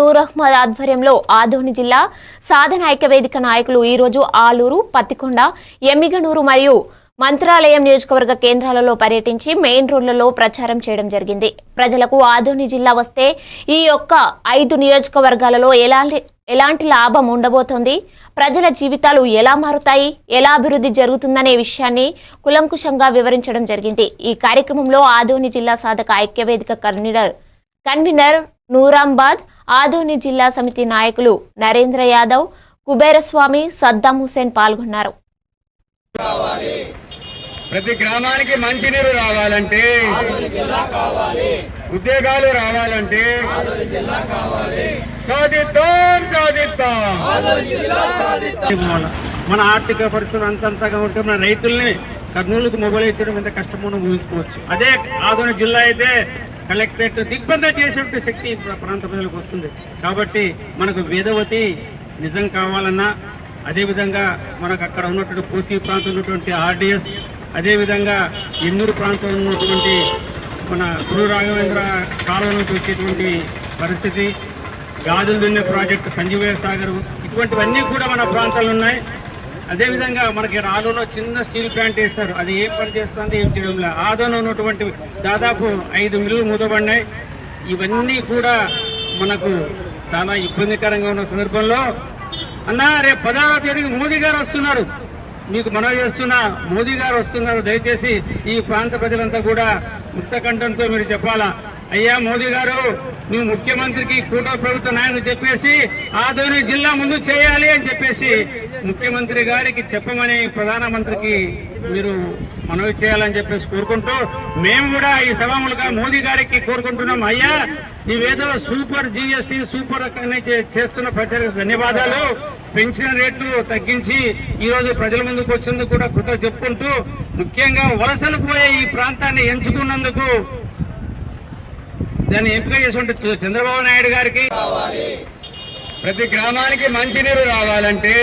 నూర్ అహ్మద్ ఆధ్వర్యంలో ఆదోని జిల్లా సాధన ఐక్యవేదిక నాయకులు ఈరోజు ఆలూరు పత్తికొండ ఎమ్మిగనూరు మరియు మంత్రాలయం నియోజకవర్గ కేంద్రాలలో పర్యటించి మెయిన్ రోడ్లలో ప్రచారం చేయడం జరిగింది. ప్రజలకు ఆదోని జిల్లా వస్తే ఈ యొక్క ఐదు నియోజకవర్గాలలో ఎలాంటి ఎలాంటి లాభం ఉండబోతోంది? ప్రజల జీవితాలు ఎలా మారుతాయి? ఎలా అభివృద్ధి జరుగుతుందనే విషయాన్ని కులంకుశంగా వివరించడం జరిగింది. ఈ కార్యక్రమంలో ఆదోని జిల్లా సాధక ఐక్యవేదిక కన్వీనర్ కన్వీనర్ నూరాంబాద్ ఆదోని జిల్లా సమితి నాయకులు నరేంద్ర యాదవ్ కుబేరస్వామి సద్దాం హుసేన్ పాల్గొన్నారు. ప్రతి గ్రామానికి మంచినీరు రావాలంటే ఉద్యోగాలు రావాలంటే సాధిద్దాం సాధిద్దాం. మన- మన ఆర్థిక పరిస్థితులు అంతంతగా ఉంటే మన రైతుల్ని కర్నూలుకు మొబైల్ ఇచ్చడం ఎంత కష్టమో ఊహించుకోవచ్చు. అదే ఆధునిక జిల్లా అయితే కలెక్టరేట్ దిగ్బంధ చేసేటువంటి శక్తి ప్రాంత ప్రజలకు వస్తుంది. కాబట్టి మనకు వేదవతి నిజం కావాలన్నా అదేవిధంగా మనకు అక్కడ ఉన్నటువంటి కోసి ప్రాంతం ఉన్నటువంటి ఆర్డిఎస్ అదేవిధంగా ఎన్నూరు ప్రాంతంలో ఉన్నటువంటి మన గురు రాఘవేంద్ర కాలువ నుంచి వచ్చేటువంటి పరిస్థితి గాజులు దున్నే ప్రాజెక్టు సంజీవయ సాగర్ ఇటువంటివన్నీ కూడా మన ప్రాంతాలు ఉన్నాయి. అదేవిధంగా మనకి ఆదోలో చిన్న స్టీల్ ప్లాంట్ వేస్తారు. అది ఏం పని చేస్తుంది? ఏం చేయడం లేదు ఆదోలో ఉన్నటువంటి దాదాపు ఐదు మిల్లులు మూతబడినాయి. ఇవన్నీ కూడా మనకు చాలా ఇబ్బందికరంగా ఉన్న సందర్భంలో అన్నా రేపు పదహారవ తేదీకి మోదీ గారు వస్తున్నారు. మీకు మనవి చేస్తున్నా మోదీ గారు వస్తున్నారు. దయచేసి ఈ ప్రాంత ప్రజలంతా కూడా ముక్తకంఠంతో మీరు చెప్పాలా? అయ్యా మోదీ గారు నువ్వు ముఖ్యమంత్రికి కూటమి ప్రభుత్వ నాయకులు చెప్పేసి ఆదోని జిల్లా ముందు చేయాలి అని చెప్పేసి ముఖ్యమంత్రి గారికి చెప్పమని ప్రధానమంత్రికి మీరు మనవి చేయాలని చెప్పేసి కోరుకుంటూ మేము కూడా ఈ సభాములుగా మోదీ గారికి కోరుకుంటున్నాం. అయ్యా నీవేదో సూపర్ జిఎస్టీ సూపర్ చే- చేస్తున్న ప్రచారానికి ధన్యవాదాలు. పెంచిన రేట్లు తగ్గించి ఈరోజు ప్రజల ముందుకు వచ్చేందుకు కూడా కృత చెప్పుకుంటూ ముఖ్యంగా వలసలు పోయే ఈ ప్రాంతాన్ని ఎంచుకున్నందుకు దాన్ని ఎంపిక చేసినటువంటి చంద్రబాబు నాయుడు గారికి ప్రతి గ్రామానికి మంచినీరు రావాలంటే